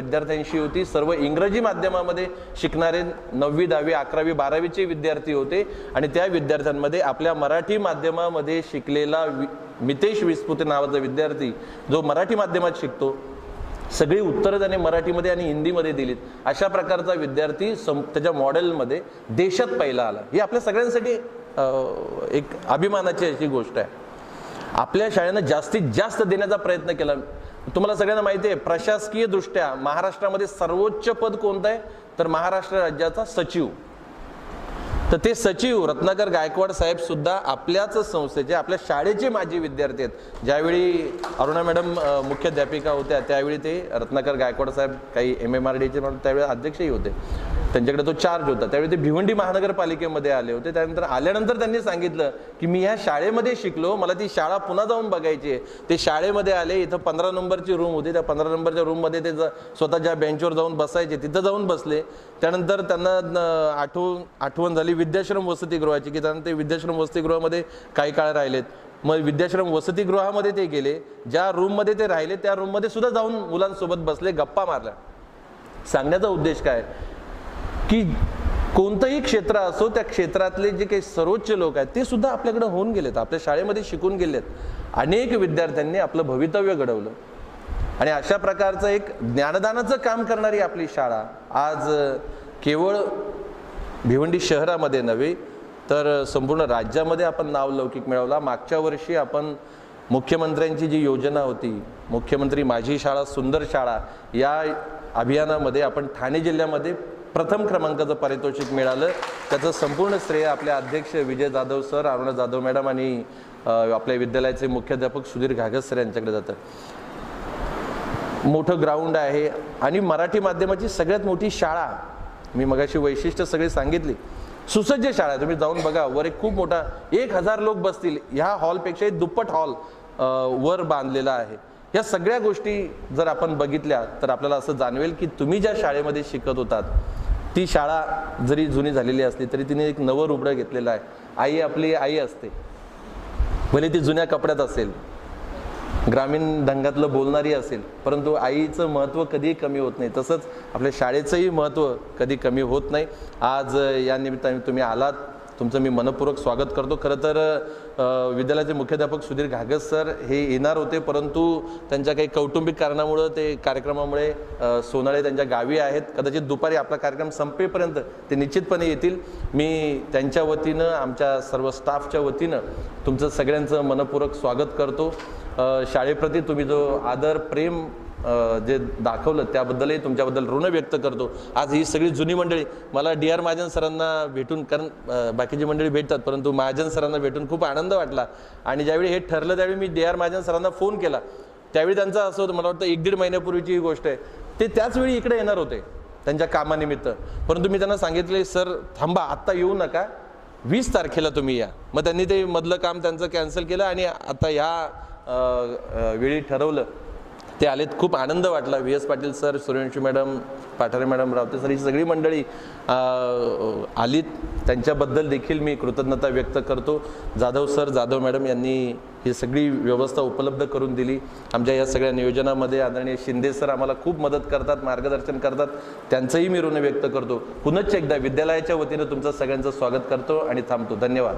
विद्यार्थ्यांशी होती. सर्व इंग्रजी माध्यमामध्ये शिकणारे नववी दहावी अकरावी बारावीचे विद्यार्थी होते. आणि त्या विद्यार्थ्यांमध्ये आपल्या मराठी माध्यमामध्ये शिकलेला वि- मितेश विस्पुते नावाचा विद्यार्थी जो मराठी माध्यमात शिकतो सगळी उत्तरं त्याने मराठीमध्ये आणि हिंदीमध्ये दिलीत. अशा प्रकारचा विद्यार्थी सम त्याच्या मॉडेलमध्ये देशात पहिला आला. ही आपल्या सगळ्यांसाठी एक अभिमानाची अशी गोष्ट आहे. आपल्या शाळेनं जास्तीत जास्त देण्याचा प्रयत्न केला. तुम्हाला सगळ्यांना माहिती आहे प्रशासकीय दृष्ट्या महाराष्ट्रामध्ये सर्वोच्च पद कोणतं आहे? तर महाराष्ट्र राज्याचा सचिव. तर ते सचिव रत्नाकर गायकवाड साहेब सुद्धा आपल्याच संस्थेचे आपल्या शाळेचे माजी विद्यार्थी आहेत. ज्यावेळी अरुणा मॅडम मुख्याध्यापिका होत्या त्यावेळी ते रत्नाकर गायकवाड साहेब काही एम एम आर डीचे म्हणून त्यावेळी अध्यक्षही होते. त्यांच्याकडे तो चार्ज होता. त्यावेळी ते भिवंडी महानगरपालिकेमध्ये आले होते. त्यानंतर आल्यानंतर त्यांनी सांगितलं की मी ह्या शाळेमध्ये शिकलो मला ती शाळा पुन्हा जाऊन बघायची आहे. ते शाळेमध्ये आले इथं पंधरा नंबरची रूम होती. त्या पंधरा नंबरच्या रूममध्ये ते स्वतः स्वतःच्या बेंचवर जाऊन बसायचे तिथं जाऊन बसले. त्यानंतर त्यांना आठव आठवण झाली विद्याश्रम वसतिगृहाची की त्यांना ते विद्याश्रम वसतिगृहामध्ये काही काळ राहिलेत. मग विद्याश्रम वसतिगृहामध्ये ते गेले ज्या रूममध्ये ते राहिले त्या रूममध्ये सुद्धा जाऊन मुलांसोबत बसले गप्पा मारल्या. सांगण्याचा उद्देश काय? की कोणतंही क्षेत्र असो त्या क्षेत्रातले जे काही सर्वोच्च लोक आहेत ते सुद्धा आपल्याकडे होऊन गेलेत आपल्या शाळेमध्ये शिकून गेलेत. अनेक विद्यार्थ्यांनी आपलं भवितव्य घडवलं. आणि अशा प्रकारचं एक ज्ञानदानाचं काम करणारी आपली शाळा आज केवळ भिवंडी शहरामध्ये नव्हे तर संपूर्ण राज्यामध्ये आपण नावलौकिक मिळवला. मागच्या वर्षी आपण मुख्यमंत्र्यांची जी योजना होती मुख्यमंत्री माझी शाळा सुंदर शाळा या अभियानामध्ये आपण ठाणे जिल्ह्यामध्ये प्रथम क्रमांकाचं पारितोषिक मिळालं. त्याचं संपूर्ण श्रेय आपले अध्यक्ष विजय जाधव सर अरुणा जाधव मॅडम आणि आपल्या विद्यालयाचे मुख्याध्यापक सुधीर घागस सर यांच्याकडे जातं. मोठं ग्राउंड आहे आणि मराठी माध्यमाची सगळ्यात मोठी शाळा मी मगाशी वैशिष्ट्य सगळी सांगितली. सुसज्ज शाळा आहे तुम्ही जाऊन बघा वर एक खूप मोठा एक हजार लोक बसतील. ह्या हॉलपेक्षाही दुप्पट हॉल वर बांधलेला आहे. या सगळ्या गोष्टी जर आपण बघितल्या तर आपल्याला असं जाणवेल की तुम्ही ज्या शाळेमध्ये शिकत होतात ती शाळा जरी जुनी झालेली असली तरी तिने एक नवं रुबडं घेतलेलं आहे. आई आपली आई असते. भले ती जुन्या कपड्यात असेल ग्रामीण ढंगातलं बोलणारी असेल परंतु आईचं महत्त्व कधीही कमी होत नाही. तसंच आपल्या शाळेचंही महत्त्व कधी कमी होत नाही. आज या निमित्ताने तुम्ही आलात. तुमचं मी मनपूर्वक स्वागत करतो. खरं तर विद्यालयाचे मुख्याध्यापक सुधीर घागस सर हे येणार होते परंतु त्यांच्या काही कौटुंबिक कारणामुळं ते कार्यक्रमामुळे सोनाळे त्यांच्या गावी आहेत. कदाचित दुपारी आपला कार्यक्रम संपेपर्यंत ते निश्चितपणे येतील. मी त्यांच्या वतीनं आमच्या सर्व स्टाफच्या वतीनं तुमचं सगळ्यांचं मनपूर्वक स्वागत करतो. शाळेप्रती तुम्ही जो आदर प्रेम जे दाखवलं त्याबद्दलही तुमच्याबद्दल ऋण व्यक्त करतो. आज ही सगळी जुनी मंडळी मला डी आर महाजन सरांना भेटून कारण बाकीची मंडळी भेटतात परंतु महाजन सरांना भेटून खूप आनंद वाटला. आणि ज्यावेळी हे ठरलं त्यावेळी मी डी आर महाजन सरांना फोन केला. त्यावेळी त्यांचं असं होतं मला वाटतं एक दीड महिन्यापूर्वीची ही गोष्ट आहे. ते त्याच वेळी इकडे येणार होते त्यांच्या कामानिमित्त. परंतु मी त्यांना सांगितले सर थांबा आत्ता येऊ नका. वीस तारखेला तुम्ही या. मग त्यांनी ते मधलं काम त्यांचं कॅन्सल केलं आणि आता ह्या वेळी ठरवलं. ते आलेत. खूप आनंद वाटला. V. S. Patil sir Suryavanshi madam Pathare madam Raote sir ही सगळी मंडळी आलीत. त्यांच्याबद्दल देखील मी कृतज्ञता व्यक्त करतो. जाधव सर जाधव मॅडम यांनी ही सगळी व्यवस्था उपलब्ध करून दिली. आमच्या या सगळ्या नियोजनामध्ये आदरणीय शिंदे सर आम्हाला खूप मदत करतात मार्गदर्शन करतात. त्यांचंही मी ऋण व्यक्त करतो. पुनश्च एकदा विद्यालयाच्या वतीनं तुमचं सगळ्यांचं स्वागत करतो आणि थांबतो. धन्यवाद.